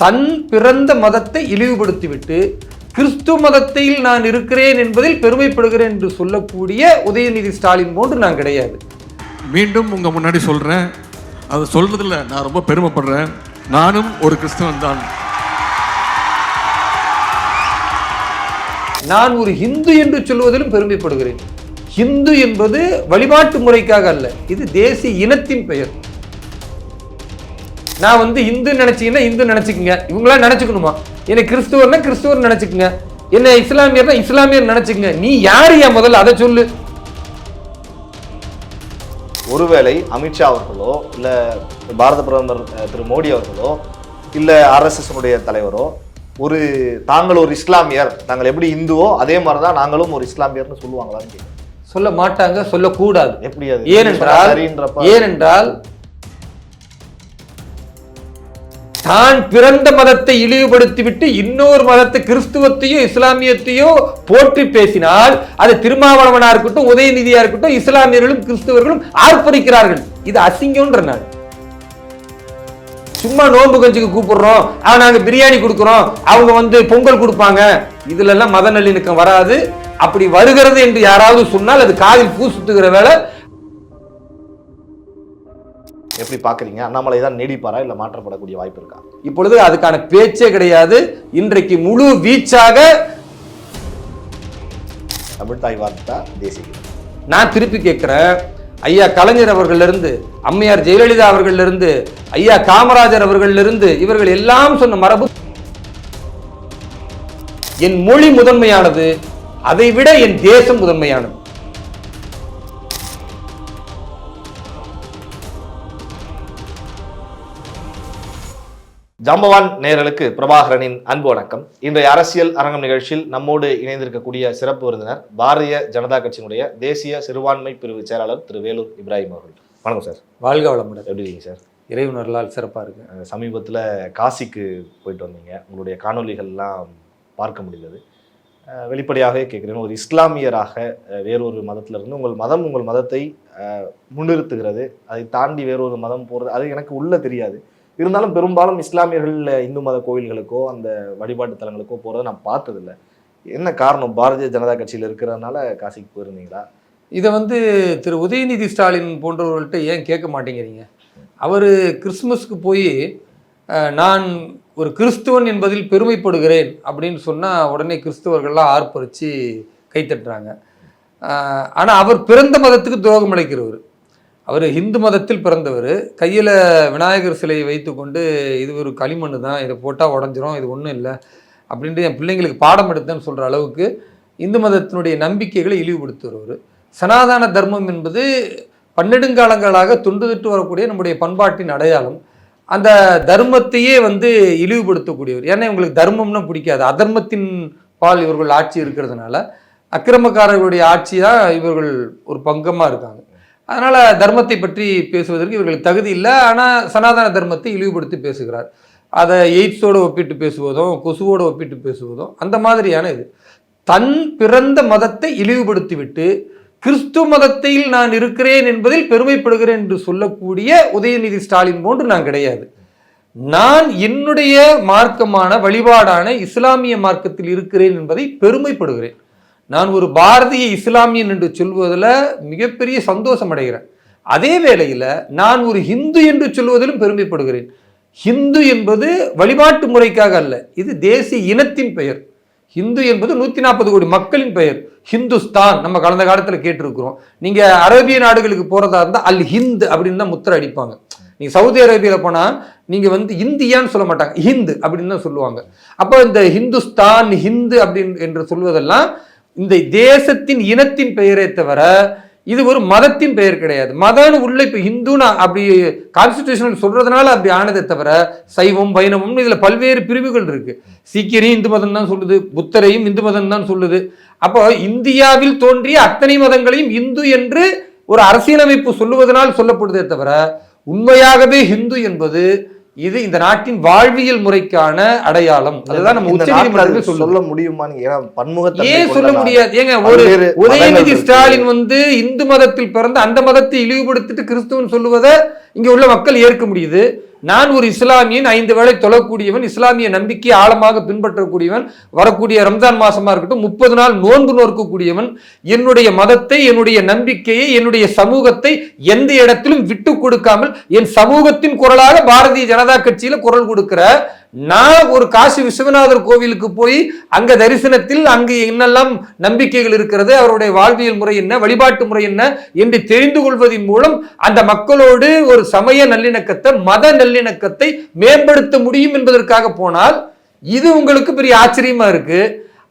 தன் பிறந்த மதத்தை இழிவுபடுத்திவிட்டு கிறிஸ்து மதத்தில் நான் இருக்கிறேன் என்பதில் பெருமைப்படுகிறேன் என்று சொல்லக்கூடிய உதயநிதி ஸ்டாலின் போன்று நான் கிடையாது. மீண்டும் உங்க முன்னாடி சொல்றேன். அது சொல்றதுல நான் ரொம்ப பெருமைப்படுறேன். நானும் ஒரு கிறிஸ்தவன் தான். நான் ஒரு ஹிந்து என்று சொல்வதிலும் பெருமைப்படுகிறேன். ஹிந்து என்பது வழிபாட்டு முறைக்காக அல்ல இது தேசிய இனத்தின் பெயர். நான் வந்து இந்து நினைச்சீங்கன்னா இந்து நினைச்சுக்கங்க. இவங்களாம் நினைச்சுக்கணுமா? என்னை கிறிஸ்துவர்னா கிறிஸ்துவர் நினைச்சுக்கங்க. என்ன இஸ்லாமியர்னா இஸ்லாமியர் நினைச்சுக்கங்க. நீ யாரு? என் முதல்ல அதை சொல்லு. ஒருவேளை அமித்ஷா அவர்களோ இல்ல பாரத பிரதமர் திரு மோடி அவர்களோ இல்ல ஆர்எஸ்எஸ்னுடைய தலைவரோ ஒரு தாங்கள் ஒரு இஸ்லாமியர் நாங்கள் எப்படி இந்துவோ அதே மாதிரிதான் நாங்களும் ஒரு இஸ்லாமியர்னு சொல்லுவாங்களான்னு சொல்ல மாட்டாங்க சொல்லக்கூடாது. எப்படி ஏனென்றால் ஏனென்றால் தான் பிறந்த மதத்தை இழிவுபடுத்திவிட்டு இன்னொரு மதத்தை கிறிஸ்துவத்தையோ இஸ்லாமியத்தையோ போற்றி பேசினால் அது திருமாவளவனா இருக்கட்டும் உதயநிதியா இருக்கட்டும் இஸ்லாமியர்களும் கிறிஸ்துவர்களும் ஆர்ப்பரிக்கிறார்கள். இது அசிங்கம்ன்ற நான் சும்மா நோன்பு கஞ்சிக்கு கூப்பிடுறோம் ஆனா நாங்க பிரியாணி கொடுக்குறோம் அவங்க வந்து பொங்கல் கொடுப்பாங்க. இதுல எல்லாம் மத நல்லிணக்கம் வராது. அப்படி வருகிறது என்று யாராவது சொன்னால் அது காதில் பூ சுத்துகிற வேலை எப்படி பாக்குறீங்க அண்ணாமலை தான் நீடிப்பாரா இல்ல மாற்றப்படக்கூடிய வாய்ப்பு இருக்கா? இப்பொழுது அதுக்கான பேச்சே கிடையாது. இன்றைக்கு முழு வீச்சாக தமிழ் தாய் வார்த்தை தேசிய. நான் திருப்பி கேட்கிறேன். ஐயா கலைஞர் அவர்கள்ல இருந்து அம்மையார் ஜெயலலிதா அவர்கள்ல இருந்து ஐயா காமராஜர் அவர்கள்ல இருந்து இவர்கள் எல்லாம் சொன்ன மரபு என் மொழி முதன்மையானது அதை விட என் தேசம் முதன்மையானது. ஜாம்பவான் நேயர்களுக்கு பிரபாகரனின் அன்பு வணக்கம். இன்றைய அரசியல் அரங்கம் நிகழ்ச்சியில் நம்மோடு இணைந்திருக்கக்கூடிய சிறப்பு விருந்தினர் பாரதிய ஜனதா கட்சியினுடைய தேசிய சிறுபான்மை பிரிவு செயலாளர் திரு வேலூர் இப்ராஹிம் அவர்கள். வணக்கம் சார். வாழ்க வளமுடன். எப்படி இருக்கீங்க சார்? இறைவனர்களால் சிறப்பா இருக்கு. சமீபத்துல காசிக்கு போயிட்டு வந்தீங்க. உங்களுடைய காணொளிகள்லாம் பார்க்க முடிந்தது. வெளிப்படையாகவே கேட்குறேன். ஒரு இஸ்லாமியராக வேறொரு மதத்துல இருந்து உங்கள் மதம் உங்கள் மதத்தை முன்னிறுத்துகிறது. அதை தாண்டி வேறொரு மதம் போகிறது அது எனக்கு உள்ள தெரியாது. இருந்தாலும் பெரும்பாலும் இஸ்லாமியர்கள் இந்து மத கோவில்களுக்கோ அந்த வழிபாட்டு தலங்களுக்கோ போகிறத நான் பார்த்ததில்ல. என்ன காரணம்? பாரதிய ஜனதா கட்சியில் இருக்கிறதுனால காசிக்கு போயிருந்தீங்களா? இதை வந்து திரு உதயநிதி ஸ்டாலின் போன்றவர்கள்ட்ட ஏன் கேட்க மாட்டேங்கிறீங்க? அவர் கிறிஸ்மஸ்க்கு போய் நான் ஒரு கிறிஸ்துவன் என்பதில் பெருமைப்படுகிறேன் அப்படின்னு சொன்னால் உடனே கிறிஸ்தவர்கள்லாம் ஆர்ப்பரித்து கைத்தட்டுறாங்க. ஆனால் அவர் பிறந்த மதத்துக்கு துரோகம் அளிக்கிறவர். அவர் ஹிந்து மதத்தில் பிறந்தவர். கையில் விநாயகர் சிலையை வைத்துக்கொண்டு இது ஒரு களிமண் தான் இதை போட்டால் உடஞ்சிரும் இது ஒன்றும் இல்லை அப்படின்ட்டு என் பிள்ளைங்களுக்கு பாடம் எடுத்தேன்னு சொல்கிற அளவுக்கு இந்து மதத்தினுடைய நம்பிக்கைகளை இழிவுபடுத்துகிறவர் சனாதன தர்மம் என்பது பன்னெடுங்காலங்களாக தொண்டுதிட்டு வரக்கூடிய நம்முடைய பண்பாட்டின் அடையாளம். அந்த தர்மத்தையே வந்து இழிவுபடுத்தக்கூடியவர். ஏன்னா இவங்களுக்கு தர்மம்னா பிடிக்காது. அதர்மத்தின் பால் இவர்கள் ஆட்சி இருக்கிறதுனால அக்கிரமக்காரர்களுடைய ஆட்சி தான் இவர்கள் ஒரு பங்கமாக இருக்காங்க. அதனால் தர்மத்தை பற்றி பேசுவதற்கு இவர்களுக்கு தகுதி இல்லை. ஆனால் சனாதன தர்மத்தை இழிவுபடுத்தி பேசுகிறார். அதை எய்ட்ஸோடு ஒப்பிட்டு பேசுவதும் கொசுவோடு ஒப்பிட்டு பேசுவதும் அந்த மாதிரியான இது. தன் பிறந்த மதத்தை இழிவுபடுத்திவிட்டு கிறிஸ்து மதத்தில் நான் இருக்கிறேன் என்பதில் பெருமைப்படுகிறேன் என்று சொல்லக்கூடிய உதயநிதி ஸ்டாலின் போன்று நான் கிடையாது. நான் என்னுடைய மார்க்கமான வழிபாடான இஸ்லாமிய மார்க்கத்தில் இருக்கிறேன் என்பதை பெருமைப்படுகிறேன். நான் ஒரு பாரதிய இஸ்லாமியன் என்று சொல்வதில் மிகப்பெரிய சந்தோஷம் அடைகிறேன். அதே வேளையில் நான் ஒரு ஹிந்து என்று சொல்வதிலும் பெருமைப்படுகிறேன். ஹிந்து என்பது வழிபாட்டு முறைக்காக அல்ல இது தேசிய இனத்தின் பெயர். ஹிந்து என்பது நூற்றி நாற்பது கோடி மக்களின் பெயர். ஹிந்துஸ்தான் நம்ம கடந்த காலத்தில் கேட்டிருக்கிறோம். நீங்கள் அரேபிய நாடுகளுக்கு போகிறதா இருந்தால் அல் ஹிந்த் அப்படின்னு தான் முத்திரை அடிப்பாங்க. நீங்கள் சவுதி அரேபியாவில் போனால் நீங்கள் வந்து இந்தியான்னு சொல்ல மாட்டாங்க. ஹிந்து அப்படின்னு தான் சொல்லுவாங்க. அப்போ இந்த ஹிந்துஸ்தான் ஹிந்து அப்படின்னு என்று சொல்வதெல்லாம் இந்த தேசத்தின் இனத்தின் பெயரே தவிர இது ஒரு மதத்தின் பெயர் கிடையாது. மதம்னு உள்ள இப்போ ஹிந்துன்னு அப்படி கான்ஸ்டியூஷன் சொல்றதுனால அப்படி ஆனதே தவிர சைவம் பைணவம் இதில் பல்வேறு பிரிவுகள் இருக்கு. சீக்கியரையும் இந்து மதம் தான் சொல்லுது புத்தரையும் இந்து மதம் தான் சொல்லுது. அப்போ இந்தியாவில் தோன்றிய அத்தனை மதங்களையும் இந்து என்று ஒரு அரசியலமைப்பு சொல்லுவதனால் சொல்லப்படுதே தவிர உண்மையாகவே ஹிந்து என்பது இது இந்த நாட்டின் வாழ்வியல் முறைக்கான அடையாளம் அதுதான் நம்ம இந்த உச்ச நாட்டுல அது நீதிமன்றத்தில் சொல்லுது சொல்ல முடியுமா ஏன்னா பன்முகத்தன்மை ஏன் சொல்ல. முடியாது ஏங்க ஒரு உதயநிதி. ஸ்டாலின் வந்து இந்து மதத்தில் பிறந்த அந்த மதத்தை இழிவுபடுத்திட்டு கிறிஸ்துவன் சொல்லுவதை இங்கே உள்ள மக்கள் ஏற்க முடியுது. நான் ஒரு இஸ்லாமியன் ஐந்து வேளை தொழக்கூடியவன் இஸ்லாமிய நம்பிக்கை ஆழமாக பின்பற்றக்கூடியவன் வரக்கூடிய ரம்ஜான் மாசமா இருக்கட்டும் முப்பது நாள் நோன்பு நோக்கக்கூடியவன் என்னுடைய மதத்தை என்னுடைய நம்பிக்கையை என்னுடைய சமூகத்தை எந்த இடத்திலும் விட்டு கொடுக்காமல் என் சமூகத்தின் குரலாக பாரதிய ஜனதா கட்சியில குரல் கொடுக்கிற நான் ஒரு காசி விஸ்வநாதர் கோவிலுக்கு போய் அங்க தரிசனத்தில் அங்கு என்னெல்லாம் நம்பிக்கைகள் இருக்கிறது அவருடைய வாழ்வியல் முறை என்ன வழிபாட்டு முறை என்ன என்று தெரிந்து கொள்வதன் மூலம் அந்த மக்களோடு ஒரு சமய நல்லிணக்கத்தை மத நல்லிணக்கத்தை மேம்படுத்த முடியும் என்பதற்காக போனால் இது உங்களுக்கு பெரிய ஆச்சரியமா இருக்கு.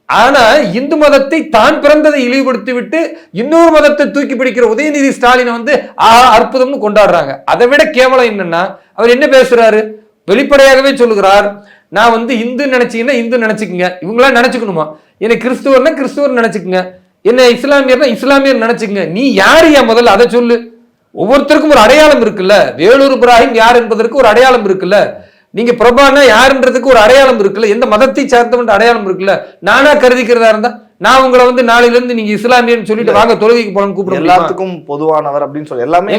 ஆனா இந்து மதத்தை தான் பிறந்ததை இழிவுபடுத்தி விட்டு இன்னொரு மதத்தை தூக்கி பிடிக்கிற உதயநிதி ஸ்டாலினை வந்து ஆ அற்புதம்னு கொண்டாடுறாங்க. அதை விட கேவலம் என்னன்னா அவர் என்ன பேசுறாரு? வெளிப்படையாகவே சொல்லுகிறார் நான் வந்து இந்து நினைச்சிங்கன்னா இந்து நினைச்சுக்குங்க. இவங்களாம் நினைச்சுக்கணுமா? என்னை கிறிஸ்துவர்னா கிறிஸ்துவர் நினைச்சுக்குங்க. என்ன இஸ்லாமியர்னா இஸ்லாமியர் நினைச்சுக்குங்க. நீ யார் என் முதல்ல? அதை சொல்லு. ஒவ்வொருத்தருக்கும் ஒரு அடையாளம் இருக்குல்ல. வேலூர் இப்ராஹிம் யார் என்பதற்கு ஒரு அடையாளம் இருக்குல்ல. நீங்க பிரபானா யாருன்றதுக்கு ஒரு அடையாளம் இருக்குல்ல. எந்த மதத்தை சார்ந்தவன் அடையாளம் இருக்குல்ல. நானா கருதிக்கிறதா இருந்தா? நான் உங்களை வந்து நாளையில இருந்து நீங்க இஸ்லாமியன்னு சொல்லிட்டு வாங்க தொழுகைக்கு போகணும்னு கூப்பிட? எல்லாத்துக்கும் பொதுவானவர் அப்படின்னு சொல்லி எல்லாமே.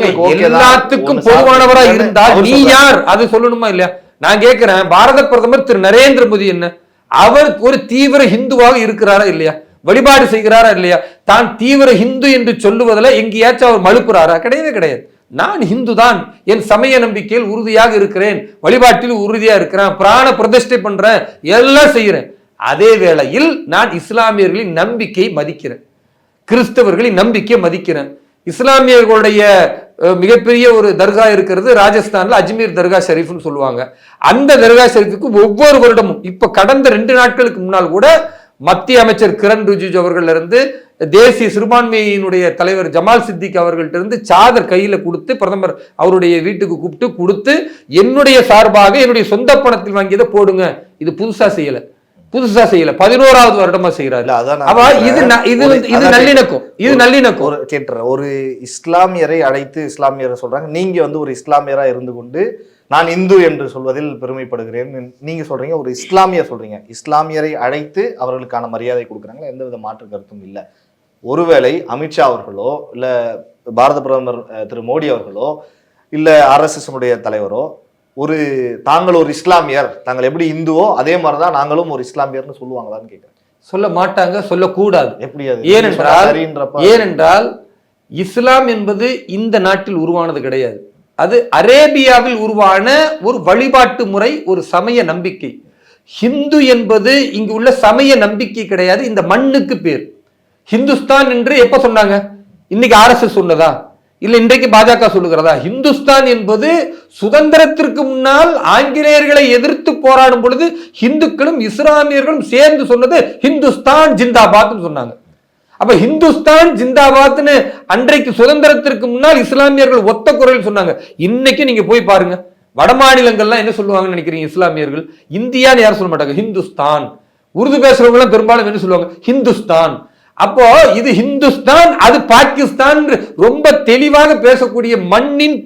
எல்லாத்துக்கும் பொதுவானவரா இருந்தால் அவர் நீ. யார்? அது சொல்லணுமா இல்லையா? நான் கேட்கிறேன் பாரத பிரதமர் திரு நரேந்திர மோடி என்ன? அவர் ஒரு தீவிர ஹிந்துவாக இருக்கிறாரா இல்லையா? வழிபாடு செய்கிறாரா இல்லையா? தான் தீவிர ஹிந்து என்று சொல்லுவதில் எங்கேயாச்சும் அவர் மழுப்புறாரா? கிடையவே கிடையாது. நான் ஹிந்து தான். என் சமய நம்பிக்கையில் உறுதியாக இருக்கிறேன். வழிபாட்டில் உறுதியா இருக்கிறேன். பிராண பிரதிஷ்டை பண்றேன். எல்லாம் செய்யறேன் அதே வேளையில் நான் இஸ்லாமியர்களின் நம்பிக்கையை மதிக்கிறேன். கிறிஸ்தவர்களின் நம்பிக்கையை மதிக்கிறேன். இஸ்லாமியர்களுடைய மிகப்பெரிய ஒரு தர்கா இருக்கிறது ராஜஸ்தான்ல அஜ்மீர் தர்கா ஷெரீஃப்னு சொல்லுவாங்க. அந்த தர்கா ஷெரீஃபுக்கு ஒவ்வொரு வருடமும் இப்ப கடந்த ரெண்டு நாட்களுக்கு முன்னால் கூட மத்திய அமைச்சர் கிரண் ரிஜிஜு அவர்கள் இருந்து தேசிய சிறுபான்மையினுடைய தலைவர் ஜமால் சித்திக் அவர்கள்ட்ட இருந்து சாதர் கையில கொடுத்து பிரதமர் அவருடைய வீட்டுக்கு கூப்பிட்டு கொடுத்து என்னுடைய சார்பாக என்னுடைய சொந்த பணத்தில் வாங்கியதை போடுங்க. இது புதுசா செய்யலை. புதுசா செய்யல. பதினோராவது வருடமா செய்யறாரு அதான் இது இது இது நல்லிணக்கம். இது நல்லிணக்கம். ஒரு கேட்டுறேன் ஒரு இஸ்லாமியரை அழைத்து இஸ்லாமியரை சொல்றாங்க. நீங்க வந்து ஒரு இஸ்லாமியரா இருந்து கொண்டு நான் இந்து என்று சொல்வதில் பெருமைப்படுகிறேன். நீங்க சொல்றீங்க ஒரு இஸ்லாமியர் சொல்றீங்க. இஸ்லாமியரை அழைத்து அவர்களுக்கான மரியாதை கொடுக்குறாங்களா? எந்த வித மாற்று கருத்தும் இல்லை. ஒருவேளை அமித்ஷா அவர்களோ இல்ல பாரத பிரதமர் திரு மோடி அவர்களோ இல்ல ஆர்எஸ்எஸ் உடைய தலைவரோ ஒரு தாங்கள் ஒரு இஸ்லாமியர் தாங்கள் எப்படி இந்துவோ அதே மாதிரிதான் நாங்களும் ஒரு இஸ்லாமியர்னு சொல்லுவாங்களான்னு கேட்கிறேன் சொல்ல மாட்டாங்க சொல்லக்கூடாது. எப்படி ஏனென்றால் ஏனென்றால் இஸ்லாம் என்பது இந்த நாட்டில் உருவானது கிடையாது. அது அரேபியாவில் உருவான ஒரு வழிபாட்டு முறை ஒரு சமய நம்பிக்கை. ஹிந்து என்பது இங்கு உள்ள சமய நம்பிக்கை கிடையாது இந்த மண்ணுக்கு பேர். ஹிந்துஸ்தான் என்று எப்ப சொன்னாங்க? இன்னைக்கு ஆர்எஸ்எஸ் சொன்னதா? இல்லை இன்றைக்கு பாஜக சொல்லுகிறதா? ஹிந்துஸ்தான் என்பது சுதந்திரத்திற்கு முன்னால் ஆங்கிலேயர்களை எதிர்த்து போராடும் பொழுது ஹிந்துக்களும் இஸ்லாமியர்களும் சேர்ந்து சொன்னது ஹிந்துஸ்தான் ஜிந்தாபாத்னு சொன்னாங்க. அப்ப ஹிந்துஸ்தான் ஜிந்தாபாத்னு அன்றைக்கு சுதந்திரத்திற்கு முன்னால் இஸ்லாமியர்கள் ஒத்த குரல் சொன்னாங்க. இன்னைக்கு நீங்க போய் பாருங்க. வட மாநிலங்கள்லாம் என்ன சொல்லுவாங்கன்னு நினைக்கிறீங்க இஸ்லாமியர்கள்? இந்தியான்னு யாரும் சொல்ல மாட்டாங்க. ஹிந்துஸ்தான். உருது பேசுறவங்க பெரும்பாலும் என்ன சொல்லுவாங்க? ஹிந்துஸ்தான். அப்போ இது ஹிந்துஸ்தான் அது பாகிஸ்தான் ரொம்ப தெளிவாக பேசக்கூடிய மண்ணின்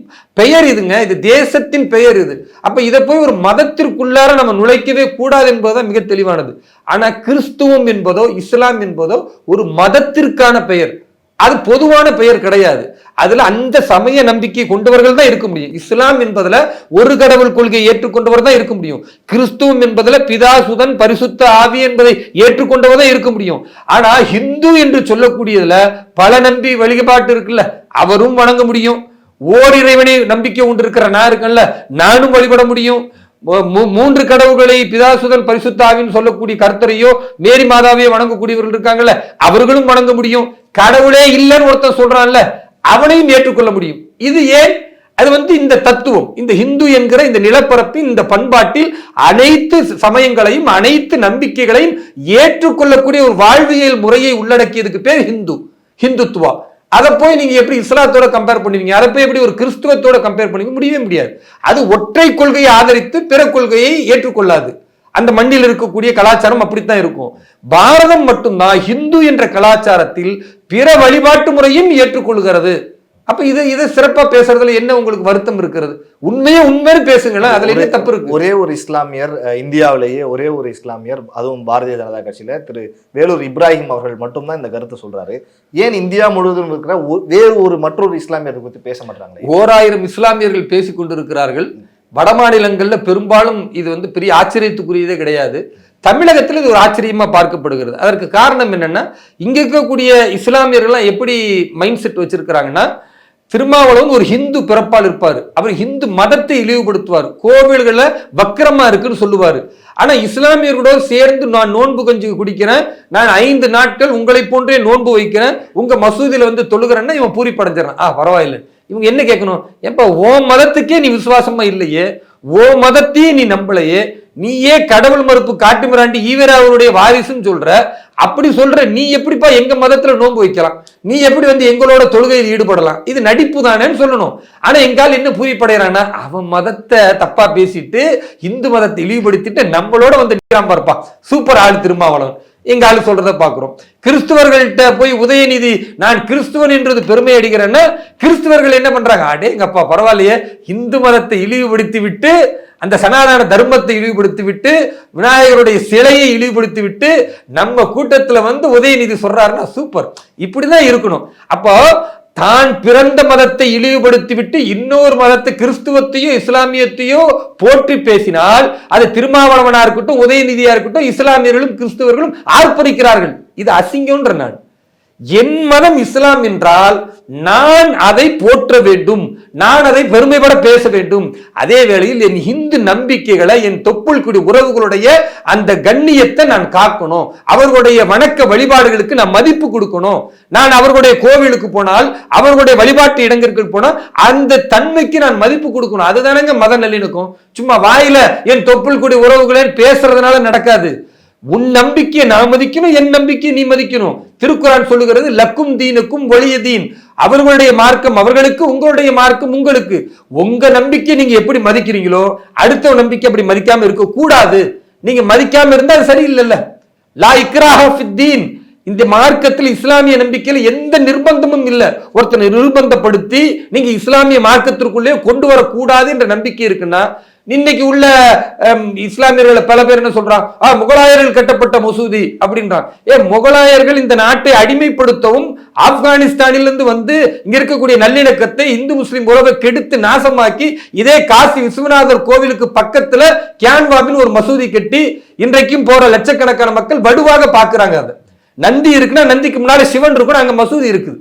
பெயர் இதுங்க. இது தேசத்தின் பெயர் இது. அப்ப இதை போய் ஒரு மதத்திற்குள்ளார நம்ம நுழைக்கவே கூடாது என்பதுதான் மிக தெளிவானது. ஆனா கிறிஸ்துவம் என்பதோ இஸ்லாம் என்பதோ ஒரு மதத்திற்கான பெயர். அது பொதுவான பெயர் கிடையாது. அதுல அந்த சமய நம்பிக்கை கொண்டவர்கள் தான் இருக்க முடியும். இஸ்லாம் என்பதுல ஒரு கடவுள் கொள்கையை ஏற்றுக்கொண்டவர் தான் இருக்க முடியும். கிறிஸ்துவம் என்பதுல பிதா சுதன் பரிசுத்த ஆவி என்பதை ஏற்றுக்கொண்டவர் தான் இருக்க முடியும். ஆனா ஹிந்து என்று சொல்லக்கூடியதுல பல நம்பி வழிபாட்டு இருக்குல்ல அவரும் வணங்க முடியும். ஓரிறைவனை நம்பிக்கை உண்டு இருக்கிற நான் இருக்கேன்ல நானும் வழிபட முடியும். மூ- மூன்று கடவுள்களை பிதாசுதன் பரிசுத்தாவின்னு சொல்லக்கூடிய கர்த்தரையோ மேரி மாதாவையோ வணங்கக்கூடியவர்கள் இருக்காங்கல்ல அவர்களும் வணங்க முடியும். கடவுளே இல்லைன்னு ஒருத்தன் சொல்றான்ல அவனையும் ஏற்றுக்கொள்ள முடியும். இது ஏன்? அது வந்து இந்த தத்துவம் இந்த ஹிந்து என்கிற இந்த நிலப்பரப்பின் இந்த பண்பாட்டில் அனைத்து சமயங்களையும் அனைத்து நம்பிக்கைகளையும் ஏற்றுக்கொள்ளக்கூடிய ஒரு வாழ்வியல் முறையை உள்ளடக்கியதுக்கு பேர் ஹிந்து ஹிந்துத்துவா. அதை போய் நீங்க எப்படி இஸ்லாத்தோட கம்பேர் பண்ணுவீங்க? அதை போய் எப்படி ஒரு கிறிஸ்துவத்தோட கம்பேர் பண்ணுவீங்க? முடியவே முடியாது. அது ஒற்றை கொள்கையை ஆதரித்து பிற கொள்கையை ஏற்றுக்கொள்ளாது. அந்த மண்ணில் இருக்கக்கூடிய கலாச்சாரம் அப்படித்தான் இருக்கும். பாரதம் மட்டும்தான் ஹிந்து என்ற கலாச்சாரத்தில் பிற வழிபாட்டு முறையும் ஏற்றுக்கொள்கிறது. அப்ப இதை இதை சிறப்பா பேசுறதுல என்ன உங்களுக்கு வருத்தம் இருக்கிறது? உண்மையே உண்மைன்னு பேசுங்களேன் அதுல என்ன தப்பு இருக்கு? ஒரே ஒரு இஸ்லாமியர் இந்தியாவிலேயே ஒரே ஒரு இஸ்லாமியர் அதுவும் பாரதிய ஜனதா கட்சியில திரு வேலூர் இப்ராஹிம் அவர்கள் மட்டும்தான் இந்த கருத்தை சொல்றாரு. ஏன் இந்தியா முழுவதும் இருக்கிற வேறு ஒரு மற்றொரு இஸ்லாமியரை பத்தி பேச மாட்டாங்களே ஓராயிரம் இஸ்லாமியர்கள் பேசிக் கொண்டிருக்கிறார்கள் வட மாநிலங்கள்ல பெரும்பாலும் இது வந்து பெரிய ஆச்சரியத்துக்குரியதே கிடையாது. தமிழகத்தில் இது ஒரு ஆச்சரியமாக பார்க்கப்படுகிறது. அதற்கு காரணம் என்னென்னா இங்கே இருக்கக்கூடிய இஸ்லாமியர்கள்லாம் எப்படி மைண்ட் செட் வச்சுருக்கிறாங்கன்னா திருமாவளவன் ஒரு ஹிந்து பிறப்பால் இருப்பார். அவர் ஹிந்து மதத்தை இழிவுபடுத்துவார். கோவில்களை வக்கிரமா இருக்குன்னு சொல்லுவார். ஆனா இஸ்லாமியர்களோடு சேர்ந்து நான் நோன்பு கஞ்சி குடிக்கிறேன். நான் ஐந்து நாட்கள் உங்களை போன்றே நோன்பு வைக்கிறேன். உங்க மசூதியில வந்து தொழுகிறேன்னா இவன் பூரி படைஞ்சிடறான் ஆ பரவாயில்ல. இவங்க என்ன கேட்கணும்? எப்ப ஓ மதத்துக்கே நீ விசுவாசமா இல்லையே? ஓ மதத்தையே நீ நம்பலையே? நீயே கடவுள் மறுப்பு காட்டு மிராண்டி ஈவரா அவருடைய வாரிசுன்னு சொல்ற. அப்படி சொல்ற நீ எப்படிப்பா எங்க மதத்துல நோன்பு வைக்கலாம்? நீ எப்படி வந்து எங்களோட தொழுகையில் ஈடுபடலாம்? இது நடிப்பு தானேன்னு சொல்லணும். ஆனா எங்கால் என்ன புரியப்படைறானா அவன் மதத்தை தப்பா பேசிட்டு இந்து மதத்தை இழிவுபடுத்திட்டு நம்மளோட வந்து நிற்கிறான் பார்ப்பா. சூப்பர் ஆள் திருமாவளவன். எங்க ஆள் சொல்றத பார்க்குறோம் கிறிஸ்துவர்கள்ட்ட போய் உதயநிதி நான் கிறிஸ்துவன் என்றது பெருமை அடிக்கிறேன்னா கிறிஸ்துவர்கள் என்ன பண்றாங்க? அடே எங்கப்பா பரவாயில்லையே. இந்து மதத்தை இழிவுபடுத்தி விட்டு அந்த சனாதன தர்மத்தை இழிவுபடுத்தி விட்டு விநாயகருடைய சிலையை இழிவுபடுத்தி விட்டு நம்ம கூட்டத்தில் வந்து உதயநிதி சொல்றாருன்னா சூப்பர் இப்படிதான் இருக்கணும். அப்போ தான் பிறந்த மதத்தை இழிவுபடுத்திவிட்டு இன்னொரு மதத்தை கிறிஸ்துவத்தையோ இஸ்லாமியத்தையோ போற்றி பேசினால் அது திருமாவளவனா இருக்கட்டும் உதயநிதியா இருக்கட்டும் இஸ்லாமியர்களும் கிறிஸ்துவர்களும் ஆர்ப்பரிக்கிறார்கள். இது அசிங்கம்ன்ற நான் என் மதம் இஸ்லாம் என்றால் நான் அதை போற்ற வேண்டும். நான் அதை பெருமைப்பட பேச வேண்டும். அதே வேளையில் என் இந்து நம்பிக்கைகளை என் தொப்புள் குடி உறவுகளுடைய அந்த கண்ணியத்தை நான் காக்கணும். அவர்களுடைய வணக்க வழிபாடுகளுக்கு நான் மதிப்பு கொடுக்கணும். நான் அவர்களுடைய கோவிலுக்கு போனால் அவர்களுடைய வழிபாட்டு இடங்களுக்கு போனால் அந்த தன்மைக்கு நான் மதிப்பு கொடுக்கணும். அதுதானங்க மத நல்லிணக்கம் சும்மா வாயில என் தொப்புள் குடி உறவுகளே பேசுறதுனால நடக்காது. உன் நம்பிக்கையை நான் மதிக்கணும் என் நம்பிக்கையை நீ மதிக்கணும். திருக்குறான் சொல்லுகிறது லக்கும் தீனுக்கும் ஒளிய தீன். அவர்களுடைய மார்க்கம் அவர்களுக்கு உங்களுடைய மார்க்கம் உங்களுக்கு. உங்க நம்பிக்கை நீங்க எப்படி மதிக்கிறீங்களோ அடுத்த நம்பிக்கை அப்படி மதிக்காம இருக்க கூடாது நீங்க மதிக்காம இருந்தா அது சரியில்லைல்ல. லா இக்ராஹ் தீன். இந்த மார்க்கத்தில் இஸ்லாமிய நம்பிக்கையில் எந்த நிர்பந்தமும் இல்லை. ஒருத்தனை நிர்பந்தப்படுத்தி நீங்க இஸ்லாமிய மார்க்கத்திற்குள்ளே கொண்டு வரக்கூடாது என்ற நம்பிக்கை இருக்குன்னா இன்னைக்கு உள்ள இஸ்லாமியர்களை பல பேர் என்ன சொல்றான் ஆ முகலாயர்கள் கட்டப்பட்ட மசூதி அப்படின்றான் ஏ முகலாயர்கள் இந்த நாட்டை அடிமைப்படுத்தவும் ஆப்கானிஸ்தானிலிருந்து வந்து இங்க இருக்கக்கூடிய நல்லிணக்கத்தை இந்து முஸ்லிம் உறவை கெடுத்து நாசமாக்கி இதே காசி விஸ்வநாதர் கோவிலுக்கு பக்கத்துல கியான்வாபின் ஒரு மசூதி கட்டி இன்றைக்கும் போற லட்சக்கணக்கான மக்கள் வடுவாக பாக்குறாங்க அதை. நந்தி இருக்குன்னா நந்திக்கு முன்னாடி சிவன் இருக்கணும் அங்க மசூதி இருக்குது.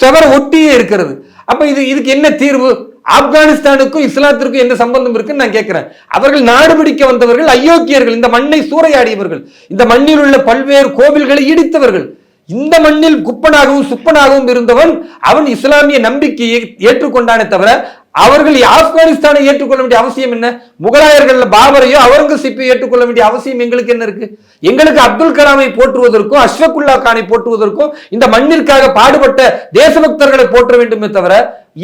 செவர ஒட்டியே இருக்கிறது. அப்ப இது இதுக்கு என்ன தீர்வு? ஆப்கானிஸ்தானுக்கும் இஸ்லாத்திற்கும் என்ன சம்பந்தம் இருக்குன்னு நான் கேட்கிறேன். அவர்கள் நாடு பிடிக்க வந்தவர்கள் அயோக்கியர்கள் இந்த மண்ணை சூறையாடியவர்கள் இந்த மண்ணில் உள்ள பல்வேறு கோவில்களை இடித்தவர்கள். இந்த மண்ணில் குப்பனாகவும் சுப்பனாகவும் இருந்தவன் அவன் இஸ்லாமிய நம்பிக்கையை ஏற்றுக்கொண்டானே தவிர அவர்கள் ஆப்கானிஸ்தானை ஏற்றுக்கொள்ள வேண்டிய அவசியம் என்ன? முகலாயர்கள் பாபரையோ அவுரங்கசீப்பையோ ஏற்றுக்கொள்ள வேண்டிய அவசியம் எங்களுக்கு என்ன இருக்கு? எங்களுக்கு அப்துல் கலாமை போற்றுவதற்கும் அஷ்வகுல்லா கானை போற்றுவதற்கும் இந்த மண்ணிற்காக பாடுபட்ட தேசபக்தர்களை போற்ற வேண்டுமே தவிர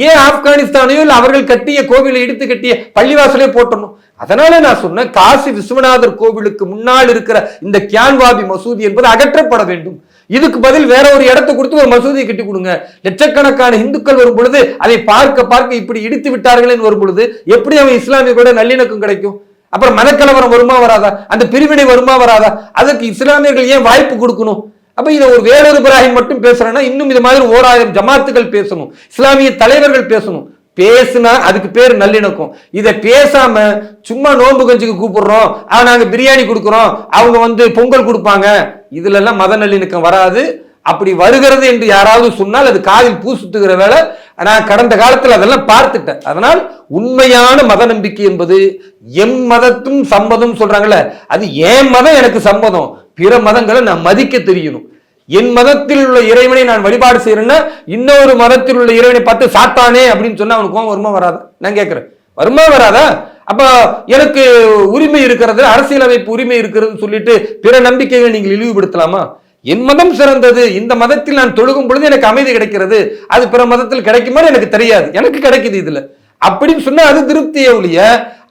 ஏன் ஆப்கானிஸ்தானையோ இல்லை அவர்கள் கட்டிய கோவிலை இடித்து கட்டிய பள்ளிவாசலே போட்டணும் அதனால நான் சொன்னேன் காசி விஸ்வநாதர் கோவிலுக்கு முன்னால் இருக்கிற இந்த கியான்வாபி மசூதி என்பது அகற்றப்பட வேண்டும். இதுக்கு பதில் வேற ஒரு இடத்தை கொடுத்து ஒரு மசூதியை கட்டி கொடுங்க. லட்சக்கணக்கான இந்துக்கள் வரும் பொழுது அதை பார்க்க பார்க்க இப்படி இடித்து விட்டார்களேன்னு வரும் பொழுது எப்படி அவன் இஸ்லாமிய கூட நல்லிணக்கம் கிடைக்கும்? அப்புறம் மனக்கலவரம் வருமா வராதா? அந்த பிரிவினை வருமா வராதா? அதுக்கு இஸ்லாமியர்கள் ஏன் வாய்ப்பு கொடுக்கணும்? அப்ப இதை ஒரு வேறொரு இப்ராஹிம் மட்டும் பேசுறேன்னா இன்னும் இது மாதிரி ஓராயிரம் ஜமாத்துகள் பேசணும். இஸ்லாமிய தலைவர்கள் பேசணும். பேசுனா அதுக்கு பேர் நல்லிணக்கம். இதை பேசாம சும்மா நோன்பு கஞ்சிக்கு கூப்பிடுறோம் அவன் நாங்கள் பிரியாணி கொடுக்குறோம் அவங்க வந்து பொங்கல் கொடுப்பாங்க. இதுல எல்லாம் மத நல்லிணக்கம் வராது. அப்படி வருகிறது என்று யாராவது சொன்னால் அது காதில் பூ சுத்துகிற வேலை. நான் கடந்த காலத்தில் அதெல்லாம் பார்த்துட்டேன். அதனால் உண்மையான மத நம்பிக்கை என்பது எம் மதத்தும் சம்மதம் சொல்றாங்கல்ல அது என் மதம் எனக்கு சம்மதம்? பிற மதங்களை நான் மதிக்க தெரியணும். என் மதத்தில் உள்ள இறைவனை நான் வழிபாடு செய்யறேன்னா இன்னொரு மதத்தில் உள்ள இறைவனை பார்த்து சாத்தானே அப்படின்னு சொன்னா அவனுக்கு கோவம் வருமா வராதா? நான் கேட்கிறேன் வருமா வராதா? அப்ப எனக்கு உரிமை இருக்கிறது அரசியலமைப்பு உரிமை இருக்கிறதுன்னு சொல்லிட்டு பிற நம்பிக்கைகளை நீங்கள் இழிவுபடுத்தலாமா? என் மதம் சிறந்தது இந்த மதத்தில் நான் தொழுகும் பொழுது எனக்கு அமைதி கிடைக்கிறது. அது பிற மதத்தில் கிடைக்குமான்னு எனக்கு தெரியாது. எனக்கு கிடைக்குது இதுல. அப்படின்னு சொன்னா அது திருப்தியே ஒழிய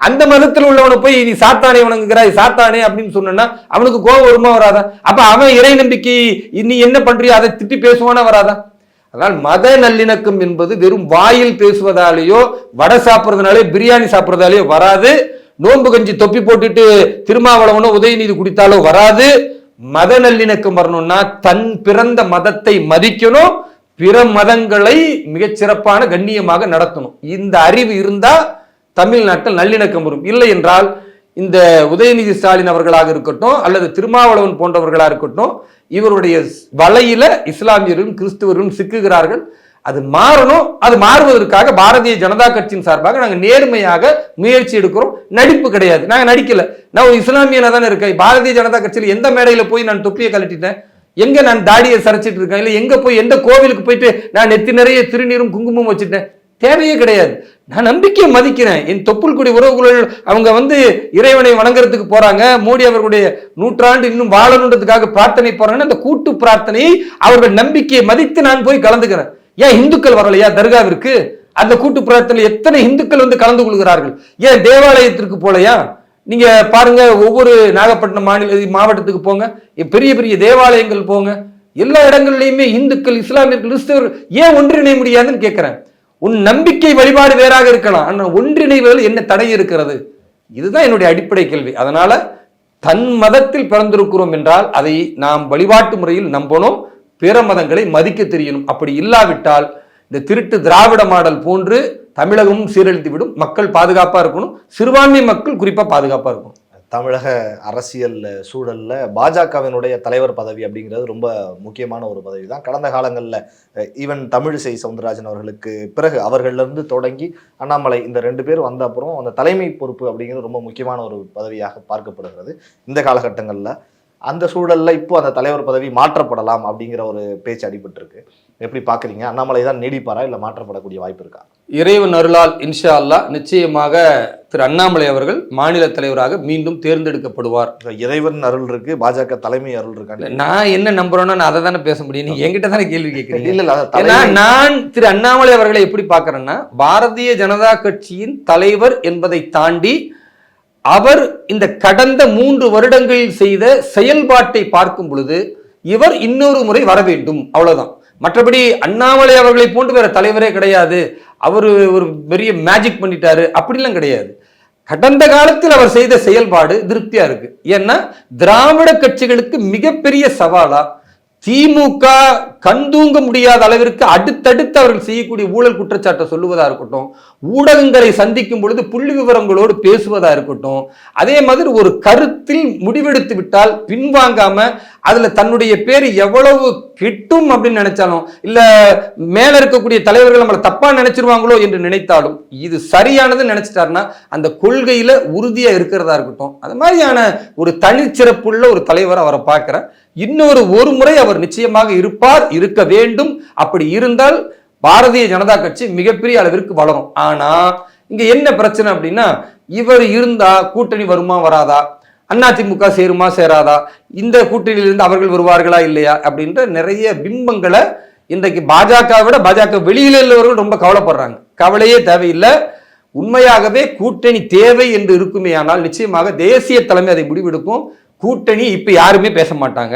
அந்த மதத்தில் உள்ளவனை போய் நீ சாத்தானே வணங்குகிறாய் சாத்தானே அப்படின்னு சொன்னா அவனுக்கு கோபம் வருமா வராதா? அப்ப அவன் இறை நம்பிக்கை நீ என்ன பண்றியோ அதை திட்டி பேசுவானா வராதா? அதனால் மத நல்லிணக்கம் என்பது வெறும் வாயில் பேசுவதாலேயோ வடை சாப்பிட்றதுனாலே பிரியாணி சாப்பிட்றதாலேயோ வராது. நோன்பு கஞ்சி தொப்பி போட்டுட்டு திருமாவளவனோ உதயநிதி குடித்தாலோ வராது. மத நல்லிணக்கம் வரணும்னா தன் பிறந்த மதத்தை மதிக்கணும். பிற மதங்களை மிகச்சிறப்பான கண்ணியமாக நடத்தணும். இந்த அறிவு இருந்தால் தமிழ்நாட்டில் நல்லிணக்கம் வரும். இல்லை என்றால் இந்த உதயநிதி ஸ்டாலின் அவர்களாக இருக்கட்டும் அல்லது திருமாவளவன் போன்றவர்களாக இருக்கட்டும் இவருடைய வலையில இஸ்லாமியரும் கிறிஸ்துவரும் சிக்குகிறார்கள். அது மாறணும். அது மாறுவதற்காக பாரதிய ஜனதா கட்சியின் சார்பாக நாங்கள் நேர்மையாக முயற்சி எடுக்கிறோம். நடிப்பு கிடையாது. நாங்கள் நடிக்கல. நான் ஒரு இஸ்லாமியனா தானே இருக்கேன். பாரதிய ஜனதா கட்சியில் எந்த மேடையில் போய் நான் தொப்பியை கழட்டிட்டேன்? எங்க நான் தாடியை சரைச்சிட்டு இருக்கேன்? இல்லை எங்க போய் எந்த கோவிலுக்கு போயிட்டு நான் நெத்தி நிறைய திருநீரும் குங்குமம் வச்சுட்டேன் தேவையே கிடையாது. நான் நம்பிக்கையை மதிக்கிறேன். என் தொப்புள் குடி உறவுகள் அவங்க வந்து இறைவனை வணங்குறதுக்கு போறாங்க. மோடி அவர்களுடைய நூற்றாண்டு இன்னும் வாழணுன்றதுக்காக பிரார்த்தனை போறாங்கன்னா அந்த கூட்டு பிரார்த்தனையை அவர்கள் நம்பிக்கையை மதித்து நான் போய் கலந்துக்கிறேன். ஏன் இந்துக்கள் வரலையா தர்காவிற்கு? அந்த கூட்டு பிரார்த்தனை எத்தனை இந்துக்கள் வந்து கலந்து கொள்கிறார்கள்? ஏன் தேவாலயத்திற்கு போலையா? நீங்க பாருங்க ஒவ்வொரு நாகப்பட்டினம் மாநில மாவட்டத்துக்கு போங்க பெரிய பெரிய தேவாலயங்கள் போங்க எல்லா இடங்கள்லையுமே இந்துக்கள் இஸ்லாமியர்கள் கிறிஸ்தவர் ஏன் ஒன்றிணைய முடியாதுன்னு கேட்கிறேன் உன் நம்பிக்கை வழிபாடு வேறாக இருக்கலாம் ஆனால் ஒன்றிணைவதில் என்ன தடை இருக்கிறது? இதுதான் என்னுடைய அடிப்படை கேள்வி. அதனால தன் மதத்தில் பிறந்திருக்கிறோம் என்றால் அதை நாம் வழிபாட்டு முறையில் நம்பணும் பிற மதங்களை மதிக்க தெரியணும். அப்படி இல்லாவிட்டால் இந்த திருட்டு திராவிட மாடல் போன்று தமிழகமும் சீரழித்து விடும் மக்கள் பாதுகாப்பாக இருக்கணும் சிறுபான்மை மக்கள் குறிப்பாக பாதுகாப்பாக இருக்கணும். தமிழக அரசியல் சூழலில் பாஜகவினுடைய தலைவர் பதவி அப்படிங்கிறது ரொம்ப முக்கியமான ஒரு பதவி தான் கடந்த காலங்களில் ஈவன் தமிழிசை சவுந்தரராஜன் அவர்களுக்கு பிறகு அவர்கள்லருந்து தொடங்கி அண்ணாமலை இந்த ரெண்டு பேர் வந்த அப்புறம் அந்த தலைமை பொறுப்பு அப்படிங்கிறது ரொம்ப முக்கியமான ஒரு பதவியாக பார்க்கப்படுகிறது. இந்த காலகட்டங்களில் அந்த சூழலில் இப்போ அந்த தலைவர் பதவி மாற்றப்படலாம் அப்படிங்கிற ஒரு பேச்சு அடிபட்டிருக்கு. எப்படி பாக்குறீங்க அண்ணாமலை தான் நீடிப்பாரா இல்லை மாற்றப்படக்கூடிய வாய்ப்பு இருக்கா? இறைவன் அருளால் இன்ஷா அல்லாஹ் நிச்சயமாக திரு அண்ணாமலை அவர்கள் மாநில தலைவராக மீண்டும் தேர்ந்தெடுக்கப்படுவார். இறைவன் அருள் இருக்கு பாஜக தலைமை அருள் இருக்காங்க நான் என்ன நம்புறேனோ நான் அதை தானே பேச முடியும். நீங்க என்கிட்ட தானே கேள்வி கேட்குறீங்க இல்ல ஏன்னா நான் திரு அண்ணாமலை அவர்களை எப்படி பார்க்கறேன்னா பாரதிய ஜனதா கட்சியின் தலைவர் என்பதை தாண்டி அவர் இந்த கடந்த மூன்று வருடங்களில் செய்த செயல்பாட்டை பார்க்கும் பொழுது இவர் இன்னொரு முறை வர வேண்டும். அவ்வளவுதான். மற்றபடி அண்ணாமலை அவர்களை போன்று வேற தலைவரே கிடையாது. அவர் ஒரு பெரிய மேஜிக் பண்ணிட்டாரு. அப்படிலாம் கிடையாது. கடந்த காலத்தில் அவர் செய்த செயல்பாடு திருப்தியா இருக்கு. ஏன்னா திராவிட கட்சிகளுக்கு மிகப்பெரிய சவாலா திமுக கண்தூங்க முடியாத அளவிற்கு அடுத்தடுத்து அவர்கள் செய்யக்கூடிய ஊழல் குற்றச்சாட்டை சொல்லுவதா இருக்கட்டும் ஊடகங்களை சந்திக்கும் பொழுது புள்ளி விவரங்களோடு பேசுவதா இருக்கட்டும் அதே மாதிரி ஒரு கருத்தில் முடிவெடுத்து விட்டால் பின்வாங்காம அதுல தன்னுடைய பேர் எவ்வளவு கிட்டும் அப்படின்னு நினைச்சாலும் இல்ல மேல இருக்கக்கூடிய தலைவர்கள் நம்மளை தப்பா நினைச்சிருவாங்களோ என்று நினைத்தாலும் இது சரியானது நினைச்சிட்டாருன்னா அந்த கொள்கையில உறுதியா இருக்கிறதா இருக்கட்டும். அது மாதிரியான ஒரு தனிச்சிறப்புள்ள ஒரு தலைவர் அவரை பார்க்கிறேன். இன்னொரு ஒரு முறை அவர் நிச்சயமாக இருப்பார் இருக்க வேண்டும். அப்படி இருந்தால் பாரதிய ஜனதா கட்சி மிகப்பெரிய அளவிற்கு வளரும். ஆனா இங்க என்ன பிரச்சனை அப்படின்னா இவர் இருந்தா கூட்டணி வருமா வராதா? அதிமுக சேருமா சேராதா? இந்த கூட்டணியிலிருந்து அவர்கள் வருவார்களா இல்லையா? அப்படின்ற நிறைய பிம்பங்களை இன்றைக்கு பாஜக விட பாஜக வெளியில் உள்ளவர்கள் ரொம்ப கவலைப்படுறாங்க. கவலையே தேவையில்லை. உண்மையாகவே கூட்டணி தேவை என்று இருக்குமே ஆனால் நிச்சயமாக தேசிய தலைமை அதை முடிவெடுக்கும். கூட்டணி இப்போ யாருமே பேச மாட்டாங்க.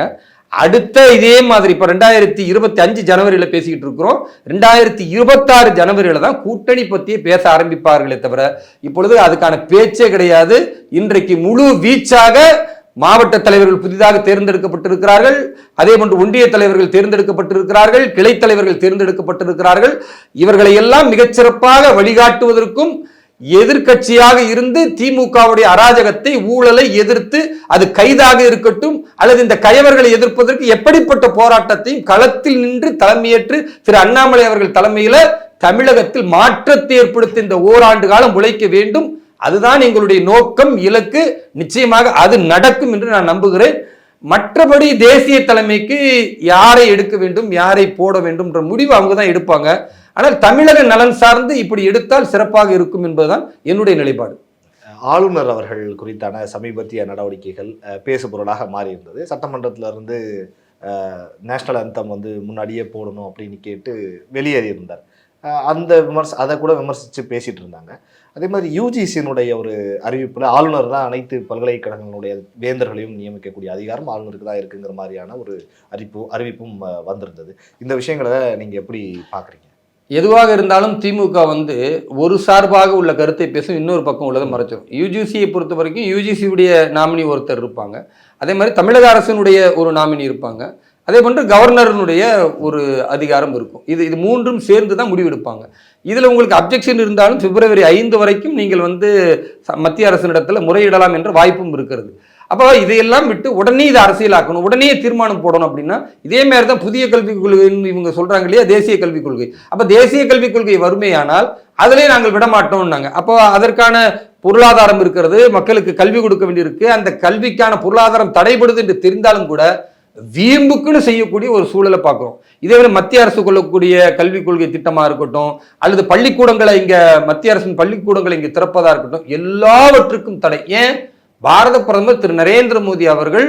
அடுத்த இதே மாதிரி இப்போ ரெண்டாயிரத்தி இருபத்தி அஞ்சு ஜனவரியில பேசிக்கிட்டு இருக்கிறோம். ரெண்டாயிரத்தி இருபத்தாறு ஜனவரியில தான் கூட்டணி பற்றியே பேச ஆரம்பிப்பார்களே தவிர இப்பொழுது அதுக்கான பேச்சே கிடையாது. இன்றைக்கு முழு வீச்சாக மாவட்ட தலைவர்கள் புதிதாக தேர்ந்தெடுக்கப்பட்டிருக்கிறார்கள். அதே போன்று ஒன்றிய தலைவர்கள் தேர்ந்தெடுக்கப்பட்டிருக்கிறார்கள். கிளை தலைவர்கள் தேர்ந்தெடுக்கப்பட்டிருக்கிறார்கள். இவர்களை எல்லாம் மிகச்சிறப்பாக வழிகாட்டுவதற்கும் எதிர்க்கட்சியாக இருந்து திமுகவுடைய அராஜகத்தை ஊழலை எதிர்த்து அது கைதாக இருக்கட்டும் அல்லது இந்த கயவர்களை எதிர்ப்பதற்கு எப்படிப்பட்ட போராட்டத்தையும் களத்தில் நின்று தலைமையேற்று திரு அண்ணாமலை அவர்கள் தலைமையில தமிழகத்தில் மாற்றத்தை ஏற்படுத்த இந்த ஓராண்டு காலம் உழைக்க வேண்டும். அதுதான் எங்களுடைய நோக்கம் இலக்கு. நிச்சயமாக அது நடக்கும் என்று நான் நம்புகிறேன். மற்றபடி தேசிய தலைமைக்கு யாரை எடுக்க வேண்டும் யாரை போட வேண்டும்ன்ற முடிவு அவங்க தான் எடுப்பாங்க. ஆனால் தமிழக நலன் சார்ந்து இப்படி எடுத்தால் சிறப்பாக இருக்கும் என்பதுதான் என்னுடைய நிலைப்பாடு. ஆளுநர் அவர்கள் குறித்தான சமீபத்திய நடவடிக்கைகள் பேசுபொருளாக மாறி இருந்தது சட்டமன்றத்துல இருந்து நேஷனல் அந்தம் வந்து முன்னாடியே போடணும் அப்படின்னு கேட்டு வெளியேறி இருந்தார் அந்த விமர்ச அதை கூட விமர்சித்து பேசிகிட்டு இருந்தாங்க. அதே மாதிரி யூஜிசியினுடைய ஒரு அறிவிப்பில் ஆளுநர் தான் அனைத்து பல்கலைக்கழகங்களுடைய வேந்தர்களையும் நியமிக்கக்கூடிய அதிகாரம் ஆளுநருக்கு தான் இருக்குங்கிற மாதிரியான ஒரு அறிவிப்பு அறிவிப்பும் வந்திருந்தது. இந்த விஷயங்களை நீங்கள் எப்படி பார்க்குறீங்க எதுவாக இருந்தாலும் திமுக வந்து ஒரு சார்பாக உள்ள கருத்தை பேசும் இன்னொரு பக்கம் உள்ளதை மறைச்சிடும் யூஜிசியை பொறுத்த வரைக்கும் யூஜிசியுடைய நாமினி ஒருத்தர் இருப்பாங்க. அதே மாதிரி தமிழக அரசினுடைய ஒரு நாமினி இருப்பாங்க. அதே போன்று கவர்னருடைய ஒரு அதிகாரம் இருக்கும். இது இது மூன்றும் சேர்ந்து தான் முடிவெடுப்பாங்க. இதில் உங்களுக்கு அப்ஜெக்ஷன் இருந்தாலும் பிப்ரவரி ஐந்து வரைக்கும் நீங்கள் வந்து ச- மத்திய அரசினிடத்தில் முறையிடலாம் என்ற வாய்ப்பும் இருக்கிறது. அப்போ இதையெல்லாம் விட்டு உடனே இதை அரசியலாக்கணும் உடனே தீர்மானம் போடணும் அப்படின்னா இதே மாதிரி தான் புதிய கல்விக் கொள்கைன்னு இவங்க சொல்கிறாங்க இல்லையா தேசிய கல்விக் கொள்கை. அப்போ தேசிய கல்விக் கொள்கை வறுமையானால் அதிலே நாங்கள் விடமாட்டோம்னாங்க. அப்போ அதற்கான பொருளாதாரம் இருக்கிறது மக்களுக்கு கல்வி கொடுக்க வேண்டியிருக்கு. அந்த கல்விக்கான பொருளாதாரம் தடைபடுது என்று தெரிந்தாலும் கூட வீம்புக்குன்னு செய்யக்கூடிய ஒரு சூழலை பார்க்குறோம். இதே விட மத்திய அரசு கொள்ளக்கூடிய கல்விக் கொள்கை திட்டமாக இருக்கட்டும் அல்லது பள்ளிக்கூடங்களை இங்கே மத்திய அரசின் பள்ளிக்கூடங்களை இங்கே திறப்பதாக இருக்கட்டும் எல்லாவற்றுக்கும் தடை. ஏன்? பாரத பிரதமர் திரு நரேந்திர மோடி அவர்கள்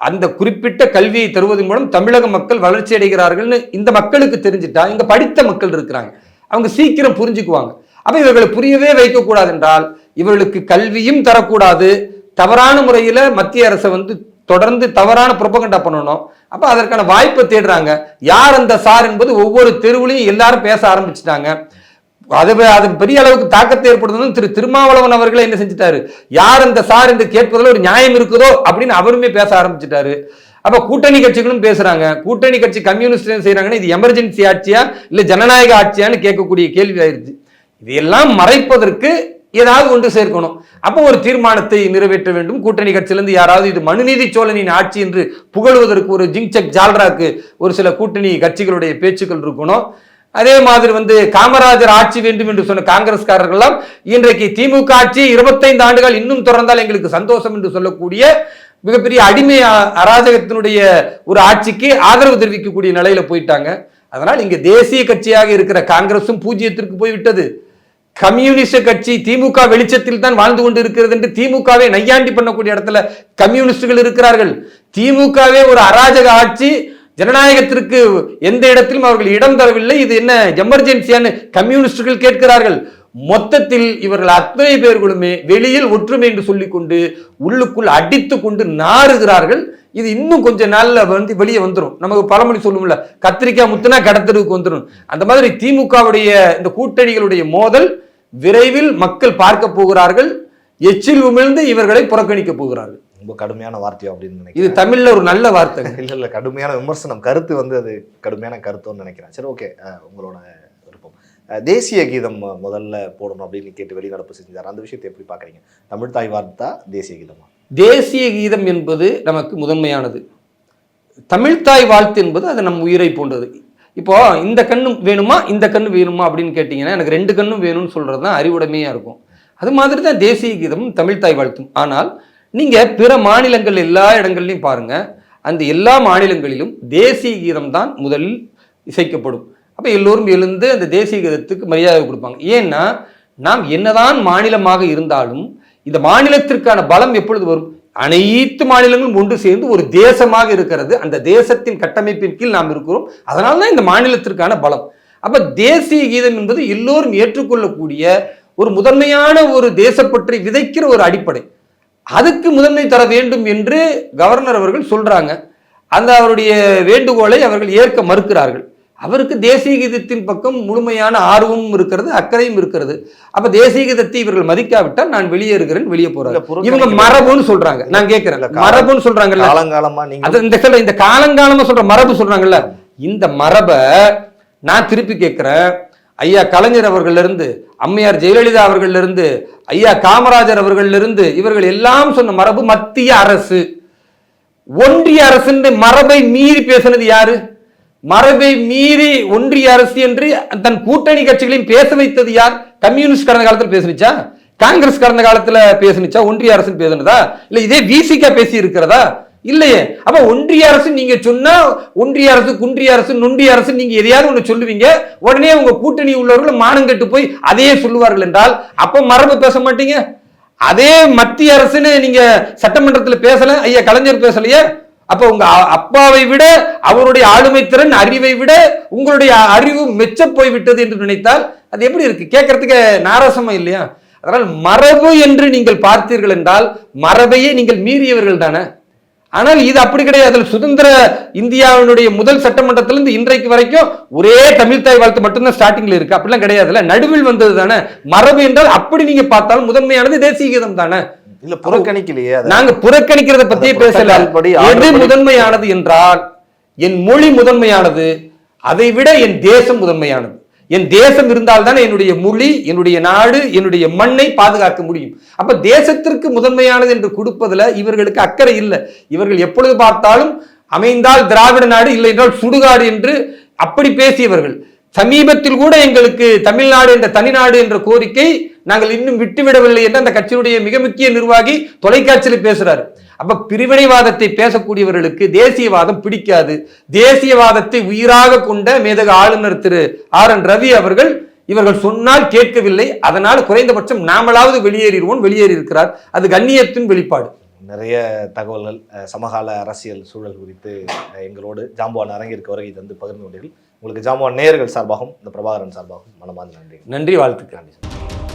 அந்த குறிப்பிட்ட கல்வியை தருவதன் மூலம் தமிழக மக்கள் வளர்ச்சி அடைகிறார்கள்னு இந்த மக்களுக்கு தெரிஞ்சிட்டா இங்கே படித்த மக்கள் இருக்கிறாங்க. அவங்க சீக்கிரம் புரிஞ்சுக்குவாங்க. அப்போ இவர்களை புரியவே வைக்கக்கூடாது என்றால் இவர்களுக்கு கல்வியும் தரக்கூடாது. தவறான முறையில் மத்திய அரசை வந்து தொடர்ந்து தவறான புரப்பகண்டா பண்ணணும். அப்போ அதற்கான வாய்ப்பை தேடுறாங்க. யார் அந்த சார் என்பது ஒவ்வொரு தெருவிலையும் எல்லாரும் பேச ஆரம்பிச்சிட்டாங்க. அது அது பெரிய அளவுக்கு தாக்கத்தை ஏற்படுத்தணும் திரு திருமாவளவன் அவர்களே என்ன செஞ்சுட்டாரு? யார் அந்த சார் என்று கேட்பதில் ஒரு நியாயம் இருக்குதோ அப்படின்னு அவருமே பேச ஆரம்பிச்சிட்டாரு. அப்போ கூட்டணி கட்சிகளும் பேசுறாங்க. கூட்டணி கட்சி கம்யூனிஸ்ட் என்ன செய்யறாங்கன்னா இது எமர்ஜென்சி ஆட்சியா இல்லை ஜனநாயக ஆட்சியான்னு கேட்கக்கூடிய கேள்வி ஆயிடுச்சு. இதையெல்லாம் மறைப்பதற்கு ஏதாவது ஒன்று சேர்க்கணும். அப்போ ஒரு தீர்மானத்தை நிறைவேற்ற வேண்டும். கூட்டணி கட்சியிலிருந்து யாராவது இது மனுநீதி சோழனின் ஆட்சி என்று புகழுவதற்கு ஒரு ஜிங்சக் ஜால்ராக்கு ஒரு சில கூட்டணி கட்சிகளுடைய பேச்சுக்கள் இருக்கணும். அதே மாதிரி வந்து காமராஜர் ஆட்சி வேண்டும் என்று சொன்ன காங்கிரஸ்காரர்கள்லாம் இன்றைக்கு திமுக ஆட்சி இருபத்தைந்து ஆண்டுகள் இன்னும் தொடர்ந்தால் எங்களுக்கு சந்தோஷம் என்று சொல்லக்கூடிய மிகப்பெரிய அடிமை அராஜகத்தினுடைய ஒரு ஆட்சிக்கு ஆதரவு தெரிவிக்கக்கூடிய நிலையில போயிட்டாங்க. அதனால் இங்கே தேசிய கட்சியாக இருக்கிற காங்கிரஸும் பூஜ்ஜியத்திற்கு போய்விட்டது. கம்யூனிஸ்ட் கட்சி திமுக வெளிச்சத்தில் தான் வாழ்ந்து கொண்டு இருக்கிறது என்று திமுகவை நையாண்டி பண்ணக்கூடிய இடத்துல கம்யூனிஸ்டுகள் இருக்கிறார்கள். திமுகவே ஒரு அராஜக ஆட்சி ஜனநாயகத்திற்கு எந்த இடத்திலும் அவர்கள் இடம் தரவில்லை. இது என்ன எமர்ஜென்சியான்னு கம்யூனிஸ்டுகள் கேட்கிறார்கள். மொத்தத்தில் இவர்கள் அத்தனை பேர்களுமே வெளியில் ஒற்றுமை என்று சொல்லிக்கொண்டு உள்ளுக்குள் அடித்து கொண்டு நாறுகிறார்கள். இது இன்னும் கொஞ்ச நாள்ல வந்து வெளியே வந்துடும் நமக்கு பழமொழி சொல்லுவோம்ல கத்திரிக்காய் முத்துனா கடத்தருவுக்கு வந்துடும் அந்த மாதிரி திமுகவுடைய இந்த கூட்டணிகளுடைய மோதல் விரைவில் மக்கள் பார்க்க போகிறார்கள் எச்சில் உமிழ்ந்து இவர்களை புறக்கணிக்க போகிறார்கள். ரொம்ப கடுமையான வார்த்தையோ அப்படின்னு இது நினைக்கிறேன் தமிழ்ல ஒரு நல்ல வார்த்தை. இல்ல இல்ல கடுமையான விமர்சனம். கருத்து வந்து அது கடுமையான கருத்துன்னு நினைக்கிறேன். சரி ஓகே. உங்களோட விருப்பம். தேசிய கீதம் முதல்ல போடணும் அப்படின்னு கேட்டு வெளிநடப்பு செஞ்சார். அந்த விஷயத்தை எப்படி பாக்குறீங்க தமிழ் தாய் வார்த்தா தேசிய கீதமா? தேசிய கீதம் என்பது நமக்கு முதன்மையானது. தமிழ்த்தாய் வாழ்த்து என்பது அது நம் உயிரை போன்றது. இப்போ இந்த கண்ணு வேணுமா? இந்த கண்ணு வேணுமா? அப்படின்னு கேட்டிங்கன்னா எனக்கு ரெண்டு கண்ணும் வேணும்னு சொல்கிறது தான் அறிவுடைமையாக இருக்கும். அது மாதிரி தான் தேசிய கீதமும் தமிழ்தாய் வாழ்த்தும். ஆனால் நீங்கள் பிற மாநிலங்கள் எல்லா இடங்கள்லையும் பாருங்கள் அந்த எல்லா மாநிலங்களிலும் தேசிய கீதம் தான் முதலில் இசைக்கப்படும். அப்போ எல்லோரும் எழுந்து அந்த தேசிய கீதத்துக்கு மரியாதை கொடுப்பாங்க. ஏன்னா நாம் என்னதான் மாநிலமாக இருந்தாலும் இந்த மாநிலத்திற்கான பலம் எப்பொழுது வரும்? அனைத்து மாநிலங்களும் ஒன்று சேர்ந்து ஒரு தேசமாக இருக்கிறது. அந்த தேசத்தின் கட்டமைப்பின் கீழ் நாம் இருக்கிறோம். அதனால தான் இந்த மாநிலத்திற்கான பலம். அப்போ தேசிய கீதம் என்பது எல்லோரும் ஏற்றுக்கொள்ளக்கூடிய ஒரு முதன்மையான ஒரு தேசப்பற்றை விதைக்கிற ஒரு அடிப்படை. அதுக்கு முதன்மை தர வேண்டும் என்று கவர்னர் அவர்கள் சொல்றாங்க. அந்த அவருடைய வேண்டுகோளை அவர்கள் ஏற்க மறுக்கிறார்கள். அவருக்கு தேசிய கீதத்தின் பக்கம் முழுமையான ஆர்வமும் இருக்கிறது அக்கறையும் இருக்கிறது. அப்ப தேசிய கீதத்தை இவர்கள் மதிக்காவிட்டால் நான் வெளியேறுகிறேன் வெளியே போறாங்க. இவங்க மரபுன்னு சொல்றாங்க. நான் கேட்கிறேன் மரபுன்னு சொல்றாங்கல்ல. காலங்காலமா நீங்க அது இந்த சொல்ல இந்த காலங்காலமா சொல்ற மரபு சொல்றாங்கல்ல. இந்த மரபை நான் திருப்பி கேட்கிறேன் ஐயா கலைஞர் அவர்கள்ல இருந்து அம்மையார் ஜெயலலிதா அவர்கள்ல இருந்து ஐயா காமராஜர் அவர்கள்ல இருந்து இவர்கள் எல்லாம் சொன்ன மரபு மத்திய அரசு. ஒன்றிய அரசு மரபை மீறி பேசினது யாரு? மரபை மீறி ஒன்றிய அரசு என்று தன் கூட்டணி கட்சிகளையும் பேச வைத்தது யார்? கம்யூனிஸ்ட் கடந்த காலத்தில் பேசுனுச்சா? காங்கிரஸ் கடந்த காலத்துல பேசுனுச்சா? ஒன்றிய அரசு பேசுனதா? இல்ல இதே விசிகா பேசி இருக்கிறதா? இல்லையே. அப்ப ஒன்றிய அரசு நீங்க சொன்னா ஒன்றிய அரசு குன்றிய அரசு நொன்றிய அரசு நீங்க எதையாவது ஒண்ணு சொல்லுவீங்க உடனே உங்க கூட்டணி உள்ளவர்கள் மானம் கெட்டு போய் அதையே சொல்லுவார்கள் என்றால் அப்ப மரபு பேச மாட்டீங்க? அதே மத்திய அரசுன்னு நீங்க சட்டமன்றத்தில் பேசல ஐயா கலைஞர் பேசலையே? அப்ப உங்க அப்பாவை விட அவருடைய ஆளுமை திறன் அறிவை விட உங்களுடைய அறிவு மெச்ச போய்விட்டது என்று நினைத்தால் அது எப்படி இருக்கு? கேட்கறதுக்கு நாராசமா இல்லையா? அதனால் மரபு என்று நீங்கள் பார்த்தீர்கள் என்றால் மரபையே நீங்கள் மீறியவர்கள் தானே. ஆனால் இது அப்படி கிடையாது. அதில் சுதந்திர இந்தியாவினுடைய முதல் சட்டமன்றத்திலிருந்து இன்றைக்கு வரைக்கும் ஒரே தமிழ் தாய் வாழ்த்து மட்டும்தான் ஸ்டார்டிங்ல இருக்கு. அப்படிலாம் கிடையாதுல்ல. நடுவில் வந்தது தானே. மரபு என்றால் அப்படி நீங்க பார்த்தாலும் முதன்மையானது தேசிய கீதம் தானே. இல்ல புறக்கணிக்கலையே நாங்க புறக்கணிக்கிறத அந்த பேசல. எது முதன்மையானது என்றால் என் மொழி முதன்மையானது அதை விட என் தேசம் முதன்மையானது. என் தேசம் இருந்தால்தான் என்னுடைய மொழி என்னுடைய நாடு என்னுடைய மண்ணை பாதுகாக்க முடியும். அப்ப தேசத்திற்கு முதன்மையானது என்று கொடுப்பதுல இவர்களுக்கு அக்கறை இல்லை. இவர்கள் எப்பொழுது பார்த்தாலும் அமைந்தால் திராவிட நாடு இல்லை என்றால் சுடுகாடு என்று அப்படி பேசியவர்கள். சமீபத்தில் கூட எங்களுக்கு தமிழ்நாடு என்ற தனிநாடு என்ற கோரிக்கை நாங்கள் இன்னும் விட்டுவிடவில்லை என்று அந்த கட்சியினுடைய மிக முக்கிய நிர்வாகி தொலைக்காட்சியில் பேசுறாரு. அப்ப பிரிவினைவாதத்தை பேசக்கூடியவர்களுக்கு தேசியவாதம் பிடிக்காது. தேசியவாதத்தை உயிராக கொண்ட மேதக ஆளுநர் திரு ஆர் என் ரவி அவர்கள் இவர்கள் சொன்னால் கேட்கவில்லை. அதனால் குறைந்தபட்சம் நாமளாவது வெளியேறிடுவோம் வெளியேறி இருக்கிறார் அது கண்ணியத்தின் வெளிப்பாடு. நிறைய தகவல்கள் சமகால அரசியல் சூழல் குறித்து எங்களோடு ஜாம்பவான் அரங்கிற்கு வருகை தந்து பகிர்ந்து கொண்டீர்கள். உங்களுக்கு ஜாம்பவான் நேயர்கள் சார்பாகவும் இந்த பிரபாகரன் சார்பாகவும் மனமார்ந்த நன்றி. நன்றி வாழ்த்துக்கள். நன்றி